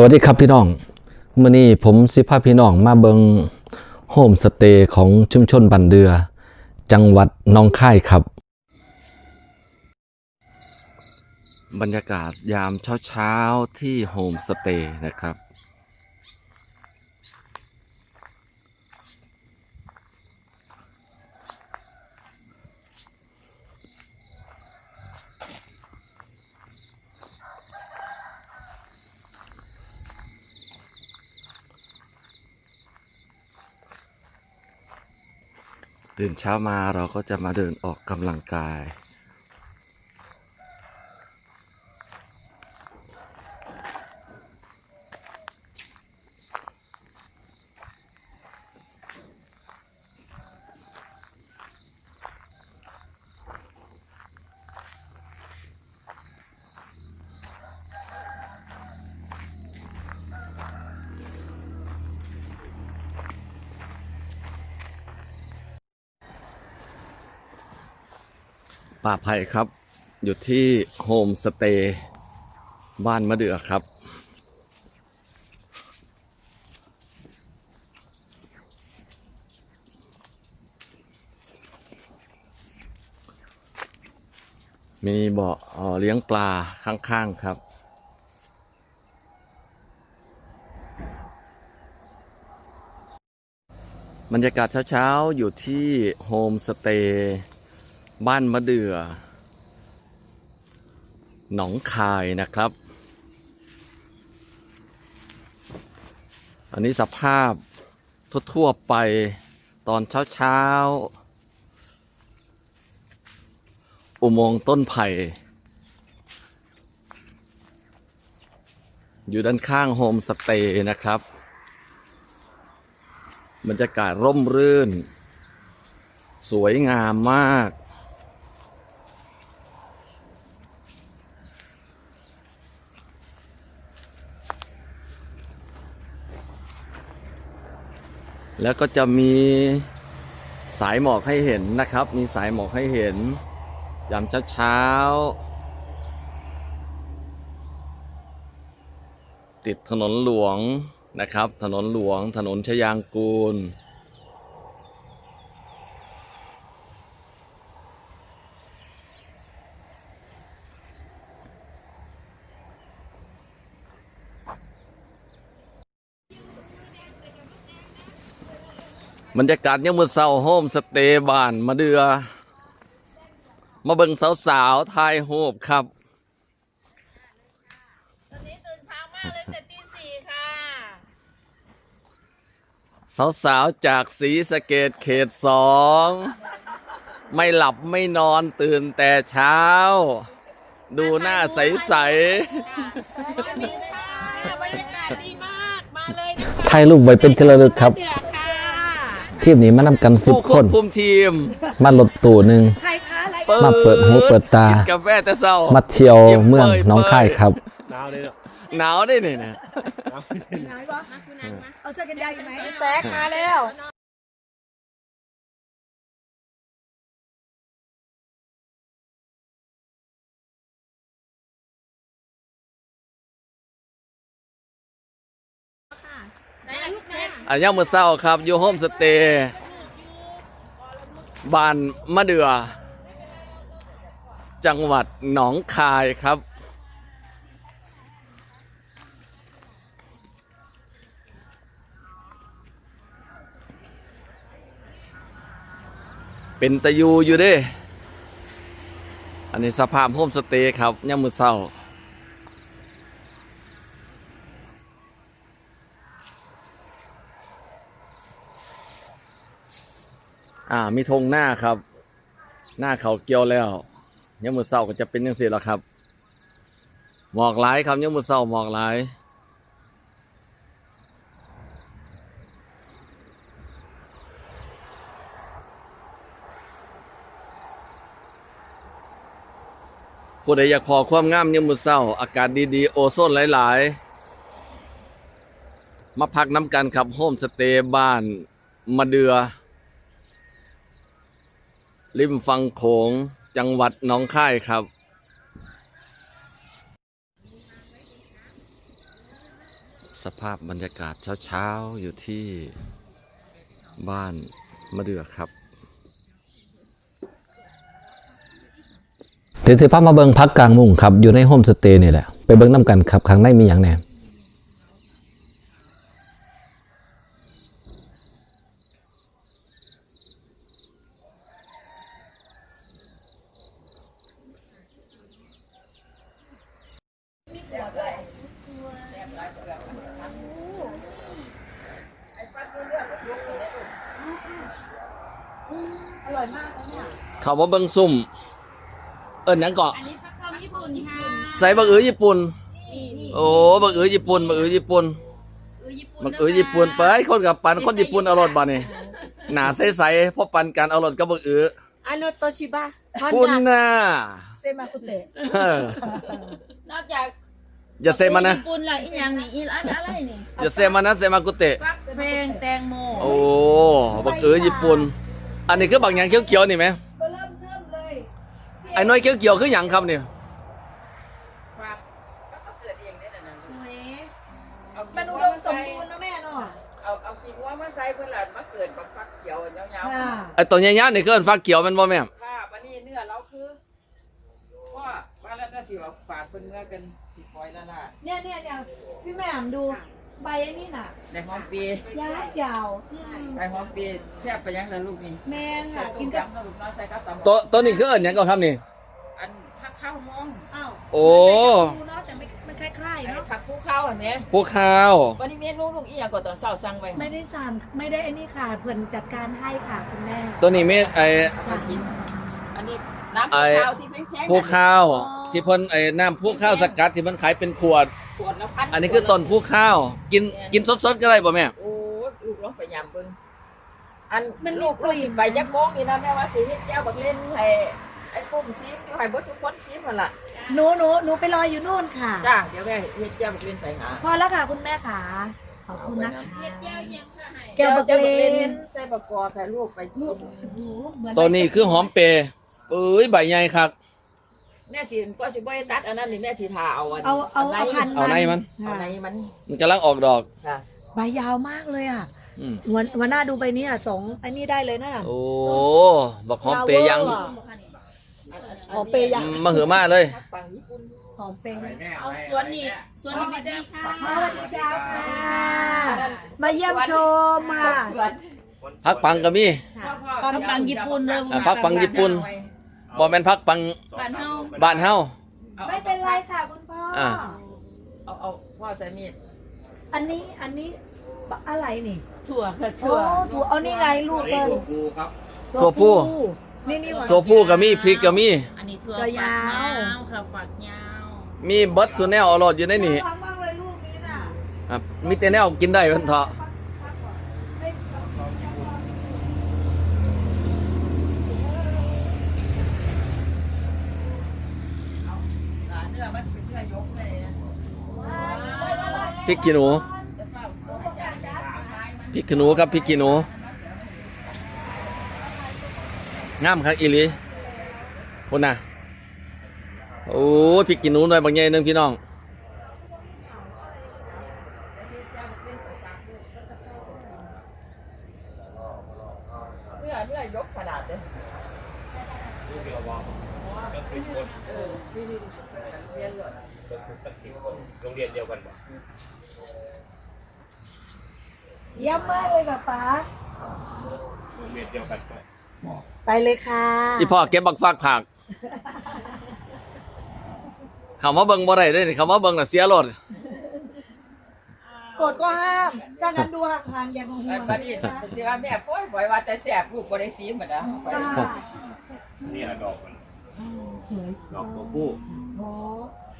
สวัสดีครับพี่น้องเมื่อนี้ผมสิพาพี่น้องมาเบิงโฮมสเตย์ของชุมชนบันเดือ จังหวัดน้องค่ายครับ บรรยากาศยามเช้าๆที่โฮมสเตย์นะครับ ตื่นเช้ามาเราก็จะมาเดินออกกำลังกาย ป่าไผ่ครับ อยู่ที่โฮมสเตย์บ้านมะเดื่อครับ มีบ่อเลี้ยงปลาข้าง ๆ ครับบรรยากาศเช้า ๆ อยู่ที่โฮมสเตย์ บ้านมะเดื่อหนองคายนะครับ อันนี้สภาพทั่วๆไปตอนเช้าๆ อุโมงค์ต้นไผ่ อยู่ด้านข้างโฮมสเตย์นะครับบรรยากาศร่มรื่น สวยงามมาก แล้วก็จะมีสายหมอกให้เห็นนะครับ มีสายหมอกให้เห็น ยามเช้าเช้า ติดถนนหลวงนะครับ ถนนหลวง ถนนชยางกูล บรรยากาศยังมือเศร้าโฮมสเตย์บ้านมาเดือ มาเบิ่งสาวๆทายโฮบครับ ตอนนี้ตื่นเช้ามากเลยแต่ตีสี่ค่ะ สาวๆจากสีสะเกตเขตสอง ไม่หลับไม่นอนตื่นแต่เช้า ดูหน้าใสวันนี้ค่ะบรรยากาศดีมาก มาเลยนะๆถ่ายรูปไว้เป็นที่ระลึกครับ เดือค่ะ ทีมนี้มานำกันๆสิบผู้ควบนคุมทีมมาลดตู่หนึ่งใครคะอะไรมาเปิดหูเปิดตา กินกาแฟแต่เศร้ามาเที่ยวเมืองหน้องค่ายครับ หนาวเลยเนาะหนาวได้เนี่ยนะหนาวไหนวะคุณนางมาเอาเสื้อกันยาวอยู่ไหมแตกมาแล้วไหน อันยังมือเศร้าครับอยู่โฮมสเตย์บ้านมะเดือ จังหวัดหนองคายครับ เป็นตะยูอยู่เด้ อันนี้สภาพโฮมสเตย์ครับยังมือเศร้า อ่า มีธงหน้าครับ หน้าเขาเกี่ยวแล้วยังมือเศร้าก็จะเป็นยังสิแล้วครับหมอกหลายครับยังมือเศร้าหมอกหลายผู้ใดอยากพอความงามยังมือเศร้า อากาศดีๆ โอโซนหลาย ๆ มาพักน้ำกันครับโฮมสเตย์บ้านมะเดือ ริมฝั่งโขงจังหวัดหนองคายครับ สภาพบรรยากาศเช้าๆ อยู่ที่บ้านมะเดือครับเดี๋ยวสิพามาเบิงพักกลางมุงครับ อยู่ในโฮมสเตย์นี่แหละ ไปเบิงน้ำกันครับข้างในมีอย่างแน่ อร่อยมากเลยเนี่ยขาว่าเบิ้งซุ่ม เอิญนังเกาะอันนี้ฟักทองญี่ปุ่นค่ะใส่บักเอือญี่ปุ่นโอ้บักเอือญี่ปุ่นบักเอือญี่ปุ่นญี่ปุ่นบักเอือญี่ปุ่นไปคนกับปันคนญี่ปุ่นอร่อยบ้านี่หนาใสใๆพอปันกันอร่อยกับบักเอืออันโนโตชิบะคุณน่ะเซมาคุเตะนอกจาก อย่าเซมันนะญี่ปุ่นละอีกอย่างนี่อีร้านอะไรนี่อย่าเซมันนะเซมากุเตะฟักแฟงแตงโมโอ้บักเอือญี่ปุ่น อันนี้คือบักหยังเขียวๆนี่ไหมเริ่มเริ่มเลยไอ้น้อยเขียวๆคือหยังครับนี่ฟักมันอุดมสมบูรณ์นะแม่เนาะเอาเอาคิดว่ามาใส่เพื่อนหลานมาเกิดบักฟักเขียวเงาค่ะไอ้ตัวใหญ่ๆนี่คืออันฟ้าเขียวแมันบ่แม่ๆค่ะวันนี้เนื้อเราคือว่าว่าแล้วจะสิว่าฝากเพิ่นเมื่อกันสิค อยแล้วล่ะเนี่ยเนี่ยเนี่ยพี่แหม่มดูใบไอ้นี่น่ะในห้องปียาวยาวอืมไปห้องปีแทบไปยังแล้วลูกนี่แมนใส่ค่ะต้กิมนกับยำแล้วลูกน้อยใส่กับตำตัวตัวนี้คือเอิ้นหยังก็ครับนี่ อันผักข้าวมองอ้าวโอ้ดูเนาะแต่ไม่มันคล้ายๆไอ้เนาะผักคู่ข้าวอันเนี้ยพวกข้าว วันนี้เมนูลูกอีหยังก็ตอนเช้าสั่งไว้ไม่ได้สั่งไม่ได้ไอ้นี่ค่ะเพิ่นจัดการให้ค่ะคุณแม่ตัวนี้เมไอ้มากิน อันนี้น้ำไอ้ ข้าวที่แพงๆพวกข้าว ที่เพิ่นไอ้น้ำพวกข้าวสกัดที่มันขายเป็นขวด ขวดละพันอันนี้คือต้นพวกข้าว กินกินสดๆก็ได้ป่ะแม่โอ้ลูกลองไปยำเบิ่งอันมันลูกลูกสิไปจักโมงนี่นะแม่ว่าสิเฮ็ดแจ้วบักเล่นให้ไอ้ปุ้มซีมอยู่ให้บ่ทุกคนซีมหั่นล่ะหนูหนูหนูไปรออยู่นู่นค่ะ จ้าเดี๋ยวแม่เฮ็ดแจ้วบักเล่นไปหาพอแล้วค่ะคุณแม่ค่ะขอบคุณนะคะเฮ็ดแก้วยังค่ะให้แก้วบักเลนใส่บักกอกให้ลูกไปกินตัวนี้คือหอมเปรย์เอ้ยใบใหญ่ครับ แม่สิก็สิบ่ให้ตัดอันนั้นนี่แม่สิทาเอาอันเอาเอาเอาพันเอาในมัน เอาค่ะในมันมันกำลังออกดอก ค่ะใบยาวมากเลยอะอืมวันวันหน้าดูใบนี้อะสองอันนี้ได้เลยนะน่ะ โอ้บักหอมเปรย์ยังยาวเวอร์อะหอมเปรย์ยังมาหือมาเลยผักปังญี่ปุ่นหอมเปรย์เอาสวนนี่สวนนี่มีแต่ผักสวัสดีเช้าค่ะมาเยี่ยมชมค่ะ สวนพักปังก็มีผักปังญี่ปุ่นเลยอะผักปังญี่ปุ่น บ่แม่นพักปังบ้านเฮา บ้านเฮาไม่เป็นไรค่ะคุณพ่อออะ เอาเอาว่าใส่มีดอันนี้อันนี้อะไรนี่ถั่วค่ะโอ้ถั่วถูเอานี่ไงลูกเลยตัวผู้ นี่นี่หวานตัวผู้ก็มีพริกก็มี อันนี้ถั่วตัฝัวกยายาววค่ะฝักยาวมีเบิดสุแนวเอารสอยู่ในนี่รักมากเลยลูกนี้น่ะอะมีแต่แนวกินได้เพิ่นเถาะ เนื้อมันเป็นเนื้อยกเลยนะ พริกขี้หนูพริกขี้หนูครับพริกขี้หนูงามครับอีลีพุ่นน่ะโอ้พริกขี้หนูหน่อยบางใหญ่นึงพี่น้อง เนื้อเนื้อยกขนาดเลย เออพี่นี่เรียนเลยโรงเรียนเดียวกันบ่เยี่ยมมากเลยค่ะป๊าโรงเรียนเดียวกันบ่ไปเลยค่ะอีพ่อเก็บบักฟากผักเขามาเบิ่งบ่ได้เด้นี่เขามาเบิ่งน่ะเสียรถกดก็ห้ามถ้างั้นดูห่างๆอย่างห่วไอ้งบัดนี้ที่ว่าแม่ป่วยป่วยว่าแต่แสบลูกบ่ได้ซีเหมือนนะไปค่ะนี่ละดอกมัน สวยดอกตัวผู้อ๋อ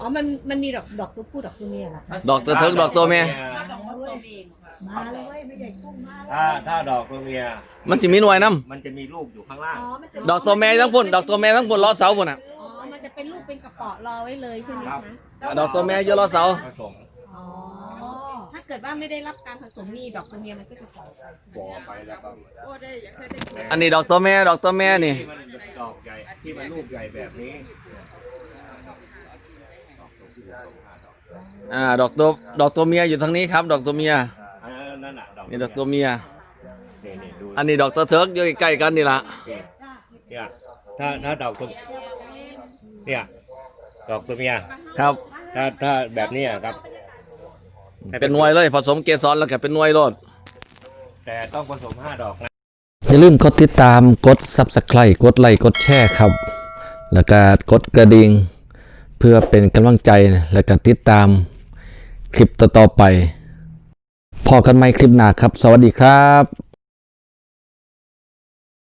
อ๋อมันมันมีดอกดอกตัวผู้ดอกตัวเมียเหรอคะดอกตัวเถิกดอกตัวแม่ถ้าต้องผสมเองค่ะมาแล้วเว้ยไม่ใหญ่กุ้งมาแล้วถ้าถ้าดอกตัวเมีย มันสิมีหน่วยนํมันจะมีลูกอยู่ข้างล่าง อ๋อมันจะดอกตัวแม่ทั้งพุ่นดอกตัวแม่ทั้งพุ่นล้อเสาพุ่นน่ะ อ๋อมันจะเป็นลูกเป็นกระเป๋อรอไว้เลยใช่ไหมครัคะบ ดอกตัวแม่อยู่ล้อเสา ผสมอ๋อ ถ้าเกิดว่าไม่ได้รับการผสมนี่ดอกตัวเมียมันก็จะปล่อยบ่อไปแล้วก็โอ้ได้อยากใส่ได้อันนี้ดอกตัวแม่ดอกตัวแม่นี่ ที่มันดอกใหญ่ที่มันลูกใหญ่แบบนี้ดอกตัวผู้สองห้าดอกอ่า ดอกตัวดอกตัวเมียอยู่ทางนี้ครับ ดอกตัวเมียอันนั้นน่ะดอกนี่ดอกตัวเมีย นี่นี่ดูอันนี้ดอกตัวเทิร์กอยู่ใกล้ๆกันนี่ละเนี่ยถ้าถ้าดอกตัวเนี่ยดอกตัวเมีย ครับ ถ้าถ้าแบบนี้อะครับ เป็นหน่วยเลยผสมเกสรแล้วก็เป็นหน่วยโลดแต่ต้องผสมห้าดอกนะอย่าลืมกดติดตามกด Subscribe กดไลค์กดแชร์ครับ แล้วก็กดกระดิ่งเพื่อเป็นกำลังใจและก็ติดตามคลิปต่อๆไป พอกันไหมคลิปหน้าครับ สวัสดีครับ